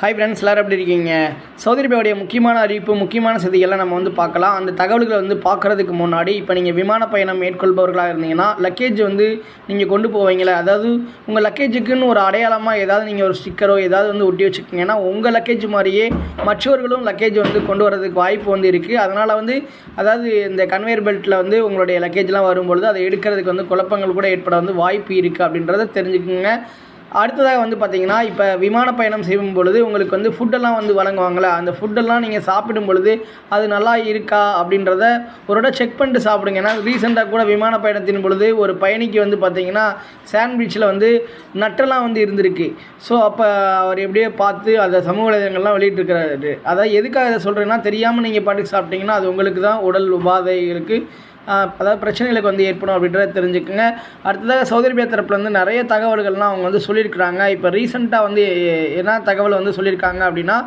Hi friends எல்லோரும் எப்படி இருக்கீங்க? சவுதி அரேபியாவுடைய முக்கியமான அறிவிப்பு முக்கியமான செய்திகளை நம்ம வந்து பார்க்கலாம். அந்த தகவல்களை வந்து பார்க்குறதுக்கு முன்னாடி இப்போ நீங்கள் விமான பயணம் மேற்கொள்பவர்களாக இருந்தீங்கன்னா லக்கேஜ் வந்து நீங்கள் கொண்டு போவீங்களே அதாவது உங்கள் லக்கேஜுக்குன்னு ஒரு அடையாளமாக ஏதாவது நீங்கள் ஒரு ஸ்டிக்கரோ ஏதாவது வந்து ஒட்டி வச்சுக்கிங்கன்னா உங்கள் லக்கேஜ் மாதிரியே மற்றவர்களும் லக்கேஜ் வந்து கொண்டு வரதுக்கு வாய்ப்பு வந்து இருக்குது அதனால் வந்து அதாவது இந்த கன்வேயர் பெல்ட்டில் வந்து உங்களுடைய லக்கேஜ்லாம் வரும்பொழுது அதை எடுக்கிறதுக்கு வந்து குழப்பங்கள் கூட ஏற்பட வந்து வாய்ப்பு இருக்குது அப்படின்றத தெரிஞ்சுக்கோங்க. அடுத்ததாக வந்து பார்த்திங்கன்னா இப்போ விமான பயணம் செய்யும் பொழுது உங்களுக்கு வந்து ஃபுட்டெல்லாம் வந்து வழங்குவாங்களே அந்த ஃபுட்டெல்லாம் நீங்கள் சாப்பிடும் பொழுது அது நல்லா இருக்கா அப்படின்றத ஒரு இடம் செக் பண்ணிட்டு சாப்பிடுங்க. ஏன்னா ரீசெண்டாக கூட விமான பயணத்தின் பொழுது ஒரு பயணிக்கு வந்து பார்த்தீங்கன்னா சாண்ட்விச்சில் வந்து நட்டெல்லாம் வந்து இருந்திருக்கு. ஸோ அப்போ அவர் எப்படியோ பார்த்து அதை சமூக வலைதளங்கள்லாம் வெளியிட்டிருக்கிறாரு. அதாவது எதுக்காக இதை சொல்கிறேன்னா தெரியாமல் நீங்கள் பாட்டுக்கு சாப்பிட்டீங்கன்னா அது உங்களுக்கு தான் உடல் உபாதைகளுக்கு அதாவது பிரச்சனைகளுக்கு வந்து ஏற்படும் அப்படின்றத தெரிஞ்சுக்கோங்க. அடுத்ததாக சவுதி அரேபியா தரப்புல வந்து நிறைய தகவல்கள்லாம் அவங்க வந்து சொல்லியிருக்கிறாங்க. இப்போ ரீசெண்டாக வந்து என்ன தகவல் வந்து சொல்லியிருக்காங்க அப்படின்னா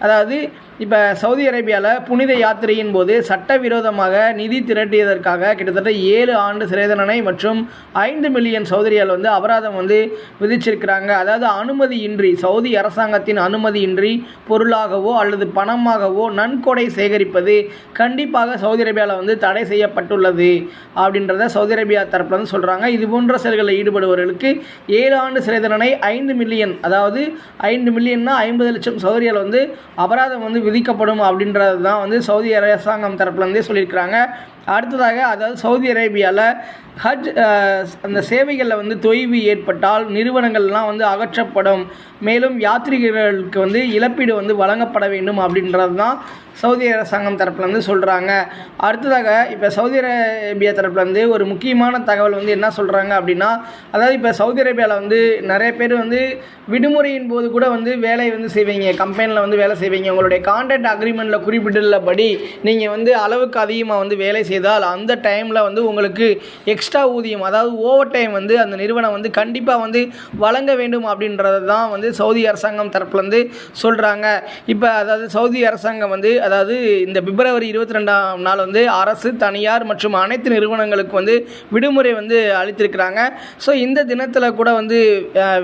அதாவது இப்போ சவுதி அரேபியாவில் புனித யாத்திரையின் போது சட்டவிரோதமாக நிதி திரட்டியதற்காக கிட்டத்தட்ட ஏழு ஆண்டு சிறை தண்டனை மற்றும் ஐந்து மில்லியன் சௌதரியால் வந்து அபராதம் வந்து விதிச்சிருக்கிறாங்க. அதாவது அனுமதியின்றி சவுதி அரசாங்கத்தின் அனுமதியின்றி பொருளாகவோ அல்லது பணமாகவோ நன்கொடை சேகரிப்பது கண்டிப்பாக சவுதி அரேபியாவில் வந்து தடை செய்யப்பட்டுள்ளது அப்படின்றத சவுதி அரேபியா தரப்பில் வந்து சொல்கிறாங்க இது போன்ற செயல்களில் ஈடுபடுபவர்களுக்கு ஏழு ஆண்டு சிறை தண்டனை ஐந்து மில்லியன் அதாவது ஐந்து மில்லியன்னா ஐம்பது லட்சம் சௌதரியால் வந்து அபராதம் வந்து விதிக்கப்படும் அப்படின்றது தான் வந்து சவுதி அரசாங்கம் தரப்புலேருந்தே சொல்லியிருக்கிறாங்க. அடுத்ததாக அதாவது சவுதி அரேபியாவில் ஹஜ் அந்த சேவைகளில் வந்து தொய்வு ஏற்பட்டால் நிறுவனங்கள்லாம் வந்து அகற்றப்படும். மேலும் யாத்ரீகர்களுக்கு வந்து இழப்பீடு வந்து வழங்கப்பட வேண்டும் அப்படின்றது தான் சவுதி அரசாங்கம் தரப்புலேருந்து சொல்கிறாங்க அடுத்ததாக இப்போ சவுதி அரேபியா தரப்புலேருந்து ஒரு முக்கியமான தகவல் வந்து என்ன சொல்கிறாங்க அப்படின்னா அதாவது இப்போ சவுதி அரேபியாவில் வந்து நிறைய பேர் வந்து விடுமுறையின் போது கூட வந்து வேலையை வந்து செய்வீங்க. கம்பெனியில் வந்து வேலை செய்வீங்க. உங்களுடைய கான்ட்ராக்ட் அக்ரிமெண்ட்டில் குறிப்பிட்டுள்ளபடி நீங்கள் வந்து அளவுக்கு அதிகமாக வந்து வேலை செய்தால் அந்த டைமில் வந்து உங்களுக்கு எக்ஸ்ட்ரா ஊதியம் அதாவது ஓவர் டைம் வந்து அந்த நிறுவனம் வந்து கண்டிப்பாக வந்து வழங்க வேண்டும் அப்படின்றது தான் வந்து சவுதி அரசாங்கம் தரப்புலேருந்து சொல்கிறாங்க இப்போ அதாவது சவுதி அரசாங்கம் வந்து அதாவது இந்த பிப்ரவரி இருபத்தி ரெண்டாம் நாள் வந்து அரசு தனியார் மற்றும் அனைத்து நிறுவனங்களுக்கு வந்து விடுமுறை வந்து அளித்திருக்கிறாங்க. ஸோ இந்த தினத்தில் கூட வந்து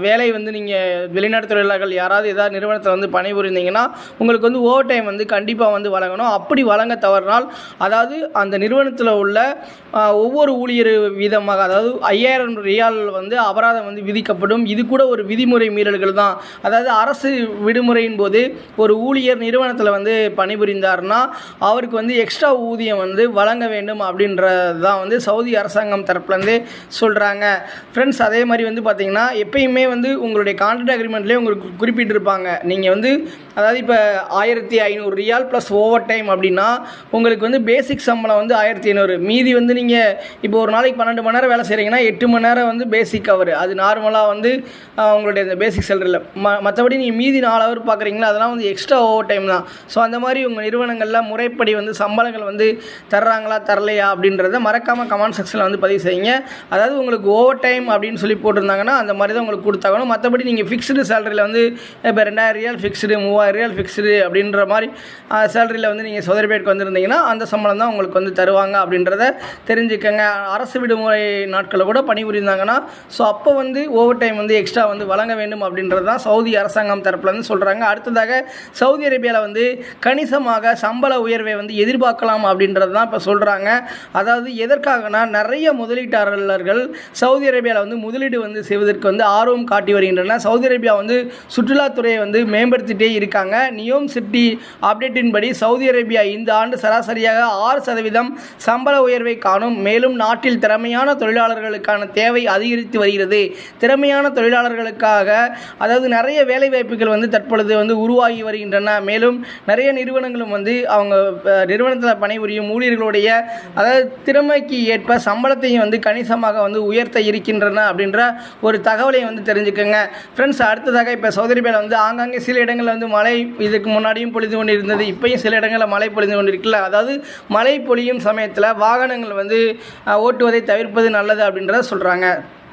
வேலை வந்து நீங்கள் வெளிநாட்டு தொழிலாளர்கள் யாராவது ஏதாவது நிறுவனத்தில் வந்து பணிபுரிந்தீங்கன்னா உங்களுக்கு வந்து ஓவர் டைம் வந்து கண்டிப்பாக வந்து வழங்கணும். அப்படி வழங்க தவறினால் அதாவது அந்த நிறுவனத்தில் உள்ள ஒவ்வொரு ஊழியர் வீதமாக அதாவது ஐயாயிரம் ரியால் வந்து அபராதம் வந்து விதிக்கப்படும். இது கூட ஒரு விதிமுறை மீறல்கள் தான். அதாவது அரசு விடுமுறையின் போது ஒரு ஊழியர் நிறுவனத்தில் வந்து பணிபுரிந்தார்னா அவருக்கு வந்து எக்ஸ்ட்ரா ஊதியம் வந்து வழங்க வேண்டும் அப்படின்றது தான் வந்து சவுதி அரசாங்கம் தரப்புலேருந்து சொல்கிறாங்க ஃப்ரெண்ட்ஸ் அதே மாதிரி வந்து பார்த்திங்கன்னா எப்பயுமே வந்து உங்களுடைய கான்ட்ராக்ட் அக்ரிமெண்ட்லேயே உங்களுக்கு குறிப்பிட்டிருப்பாங்க. நீங்கள் வந்து அதாவது இப்போ ஆயிரத்தி ஐநூறு ரியால் ப்ளஸ் ஓவர் டைம் அப்படின்னா உங்களுக்கு வந்து பேசிக் சம்பளம் வந்து ஆயிரத்தி ஐநூறு. மீதி வந்து நீங்கள் இப்போ ஒரு நாளைக்கு பன்னெண்டு மணி நேரம் வேலை செய்கிறீங்கன்னா எட்டு மணி நேரம் வந்து பேசிக் அவர் அது நார்மலாக வந்து உங்களுடைய இந்த பேசிக் சேலரியில் ம மற்றபடி நீங்கள் மீதி நாலு அவர் பார்க்குறீங்களா அதெல்லாம் வந்து எக்ஸ்ட்ரா ஓவர் டைம் தான். ஸோ அந்த மாதிரி உங்கள் நிறுவனங்களில் முறைப்படி வந்து சம்பளங்கள் வந்து தர்றாங்களா தரலையா அப்படின்றத மறக்காமல் கமெண்ட் செக்ஷனில் வந்து பதிவு செய்யுங்க. அதாவது உங்களுக்கு ஓவர் டைம் அப்படின்னு சொல்லி போட்டிருந்தாங்கன்னா அந்த மாதிரி தான் உங்களுக்கு கொடுத்தாகணும். மற்றபடி நீங்கள் ஃபிக்ஸ்டு சேலரியில் வந்து இப்போ ரெண்டாயிரம் ரியால் ஃபிக்ஸ்டு மூவாயிரம் ரியால் ஃபிக்ஸ்டு அப்படின்ற மாதிரி சேலரியில் வந்து நீங்கள் சோதரி பேருக்கு வந்திருந்தீங்கன்னா அந்த சம்பளம் தான் உங்களுக்கு வந்து தருவாங்க அப்படின்றத தெரிஞ்சுக்கங்க. அரசு விடுமுறை நாட்களில் கூட பணிபுரிந்தாங்கன்னா ஸோ அப்போ வந்து ஓவர் டைம் வந்து எக்ஸ்ட்ரா வந்து வழங்க வேண்டும் அப்படின்றது தான் சவுதி அரசாங்கம் தரப்பில் வந்து சொல்கிறாங்க அடுத்ததாக சவுதி அரேபியாவில் வந்து கணிசமாக சம்பள உயர்வை வந்து எதிர்பார்க்கலாம் அப்படின்றது தான் இப்போ சொல்கிறாங்க அதாவது எதற்காகனா நிறைய முதலீட்டாளர்கள் சவுதி அரேபியாவில் வந்து முதலீடு வந்து செய்வதற்கு வந்து ஆர்வம் காட்டி வருகின்றன சவுதி அரேபியா வந்து சுற்றுலாத்துறையை வந்து மேம்படுத்திட்டே இருக்காங்க. நியோம் சிட்டி அப்டேட்டின் படி சவுதி அரேபியா இந்த ஆண்டு சராசரியாக ஆறு சதவீதம் சம்பள உயர்வை காணும். மேலும் நாட்டில் திறமையான தொழிலாளர்களுக்கான தேவை அதிகரித்து வருகிறது. திறமையான தொழிலாளர்களுக்காக அதாவது நிறைய வேலை வாய்ப்புகள் வந்து தற்பொழுது வந்து உருவாகி வருகின்றன. மேலும் நிறைய நிறுவனங்களும் வந்து அவங்க நிறுவனத்தில் பணிபுரியும் ஊழியர்களுடைய அதாவது திறமைக்கு ஏற்ப சம்பளத்தையும் வந்து கணிசமாக வந்து உயர்த்த இருக்கின்றன அப்படின்ற ஒரு தகவலை வந்து தெரிஞ்சுக்கோங்க. ஃப்ரெண்ட்ஸ் அடுத்ததாக இப்போ சௌதரி பேரில் வந்து ஆங்காங்கே சில இடங்களில் வந்து மழை இதுக்கு முன்னாடியும் பொழிந்து கொண்டு இருந்தது இப்பயும் சில இடங்களில் மழை பொழிந்து கொண்டு இருக்குல்ல அதாவது மழை பொழியும் சமயத்தில் வாகனங்கள் வந்து ஓட்டுவதை தவிர்ப்பது நல்லது அப்படின்றத சொல்கிறாங்க